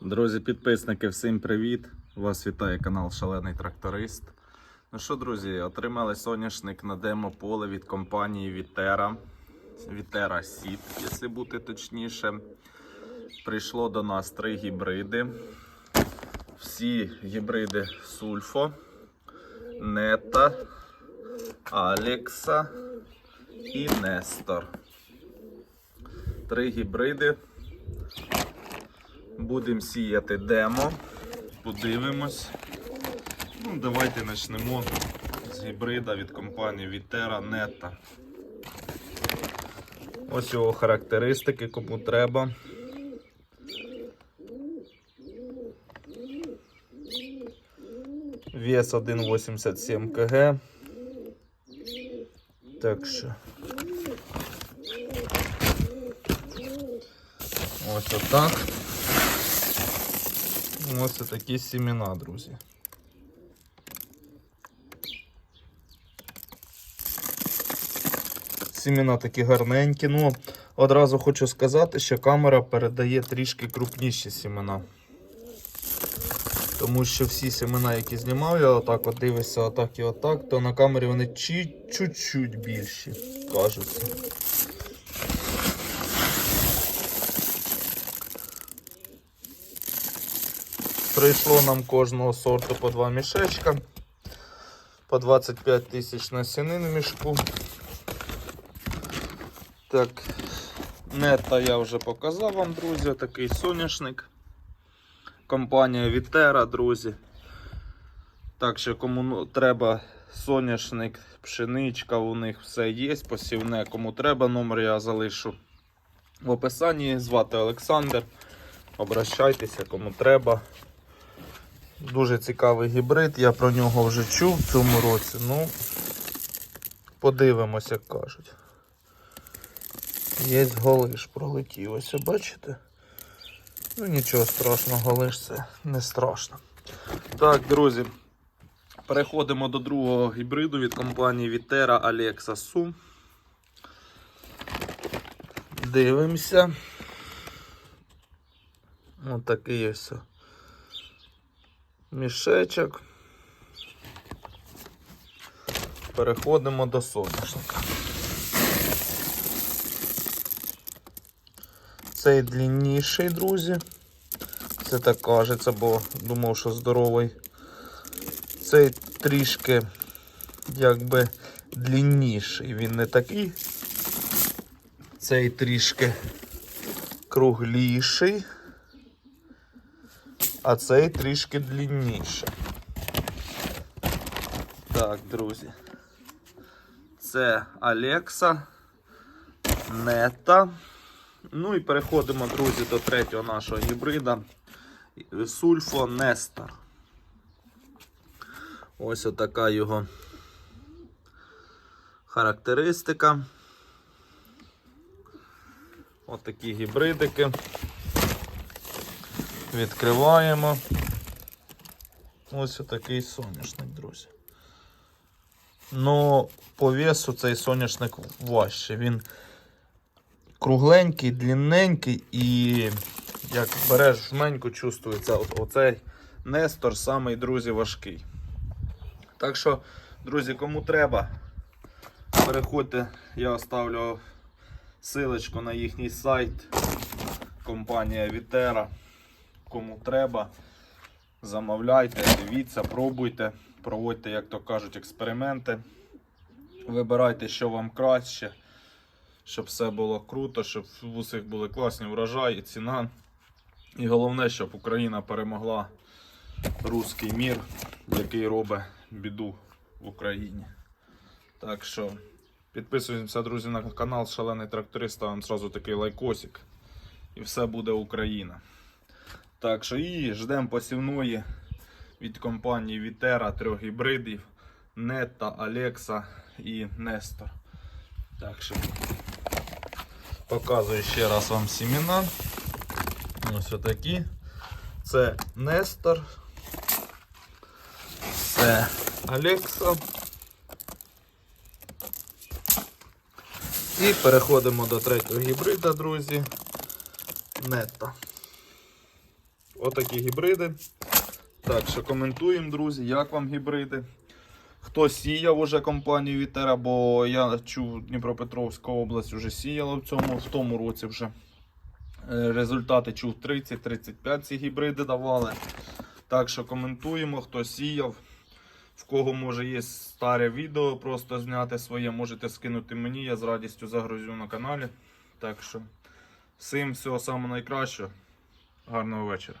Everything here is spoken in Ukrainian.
Друзі, підписники, всім привіт! Вас вітає канал Шалений Тракторист. Ну що, друзі, отримали соняшник на демо-поле від компанії Вітера. Вітера Сіт, якщо бути точніше. Прийшло до нас три гібриди. Всі гібриди Сульфо, Нета, Алекса і Нестор. Три гібриди. Будемо сіяти демо. Подивимось. Ну, давайте почнемо з гібрида від компанії Вітера Netta. Ось його характеристики, кому треба. Вес 1,87 кг. Так що. Ось отак. Ось такі сімена, друзі. Сімена такі гарненькі. Ну, одразу хочу сказати, що камера передає трішки крупніші сімена. Тому що всі семена, які знімав, я отак от дивишся, отак і отак, то на камері вони чуть-чуть більші, кажуться. Прийшло нам кожного сорту по два мішечка. По 25 тисяч на сінину мішку. Так, нета я вже показав вам, друзі, такий соняшник. Компанія Вітера, друзі. Так що кому ну, треба соняшник, пшеничка, у них все є, посівне. Кому треба, номер я залишу в описанні. Звати Олександр. Обращайтеся, кому треба. Дуже цікавий гібрид, я про нього вже чув в цьому році. Ну, подивимось, як кажуть. Є голиш, пролетів. Ось бачите? Ну нічого страшного, голиш це не страшно. Так, друзі, переходимо до другого гібриду від компанії Viterra Alexa Su. Дивимося. Ось такий ось мішечок. Переходимо до соняшника. Цей длинніший, друзі. Це так кажеться, бо думав, що здоровий. Цей трішки якби длинніший. Він не такий. Цей трішки кругліший а цей трішки длинніше. Так, друзі. Це Алекса, Нета. Ну і переходимо, друзі, до третього нашого гібрида. Сульфо Нестор. Ось отака його характеристика. Ось такі гібридики. Відкриваємо. Ось отакий соняшник, друзі. Ну, по весу цей соняшник важче. Він кругленький, длинненький і як береш жменьку, чувствується от, оцей Нестор самий, друзі, важкий. Так що, друзі, кому треба, переходьте, я оставлю силочку на їхній сайт. Компанія Вітера. Кому треба, замовляйте, дивіться, пробуйте, проводьте, як то кажуть, експерименти. Вибирайте, що вам краще, щоб все було круто, щоб в усіх були класні врожаї, ціна. І головне, щоб Україна перемогла руський мір, який робить біду в Україні. Так що підписуємося, друзі, на канал Шалений Тракторист, ставимо зразу такий лайкосик. І все буде Україна. Так що і ждемо посівної від компанії Вітера трьох гібридів Нета, Алекса і Нестор. Так що показую ще раз вам сімена. Ось отакі. Це Нестор. Це Алекса. І переходимо до третього гібрида, друзі. Нета. Отакі гібриди. Так що коментуємо, друзі, як вам гібриди. Хто сіяв уже компанію Вітера, бо я чув Дніпропетровська область вже сіяла в цьому в тому році вже. Е, Результати чув 30-35 ці гібриди давали. Так що коментуємо, хто сіяв. В кого може є старе відео, просто зняти своє, можете скинути мені, я з радістю загрузю на каналі. Так що всім всього найкращого. Гарного вечора.